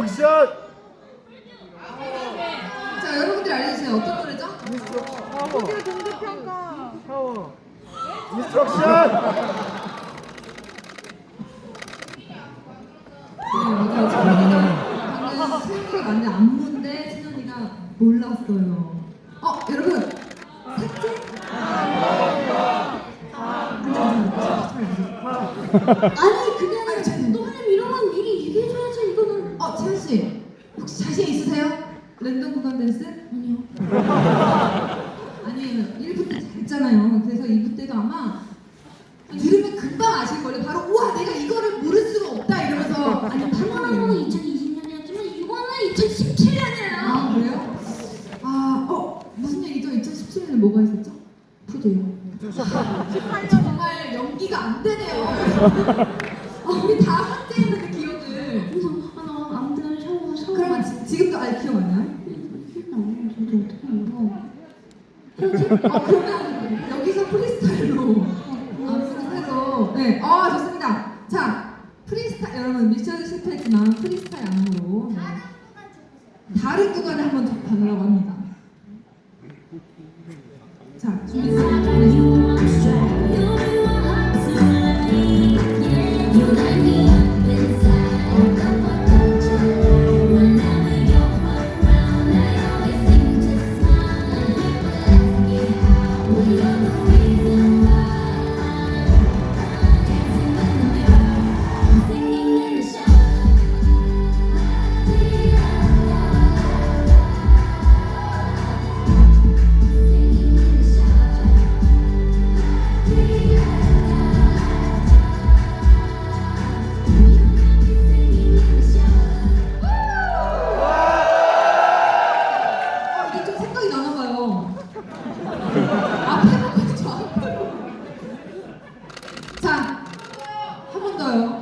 펑션 자 여러분들이 알려주세요 어떤 노래죠? 미스터 동급평가 미스트럭션 방금 승훈이가 만든 안무인데 채연이가 몰랐어요 어 여러분 삭제? 아니 랜덤 구간 댄스? 아니요 아니에요. 1부 때 잘했잖아요. 그래서 2부 때도 아마 들으면 금방 아실 거예요. 바로 우와 내가 이거를 모를 수가 없다 이러면서 아니 거는 2020년이었지만 이거는 2017년이에요 아 그래요? 아, 어 무슨 얘기죠? 2017년에 뭐가 있었죠? 푸드요. 정말 연기가 안 되네요. 어, 우리 다 한때했는데 기억을. 그래서 아 나 아무튼 샤워 샤워 그러면 지, 지금도 아직 기억 안 나요? 음, 저도 어 그러면 여기서 프리스타일로 안무를 해서 네, 어 좋습니다. 자 프리스타일 여러분 미션 실패했지만 프리스타일 안무로 네. 다른 구간을 한번 더 가려고 합니다. 자? You 앞에 보고 저앞 자, 한 번 더요.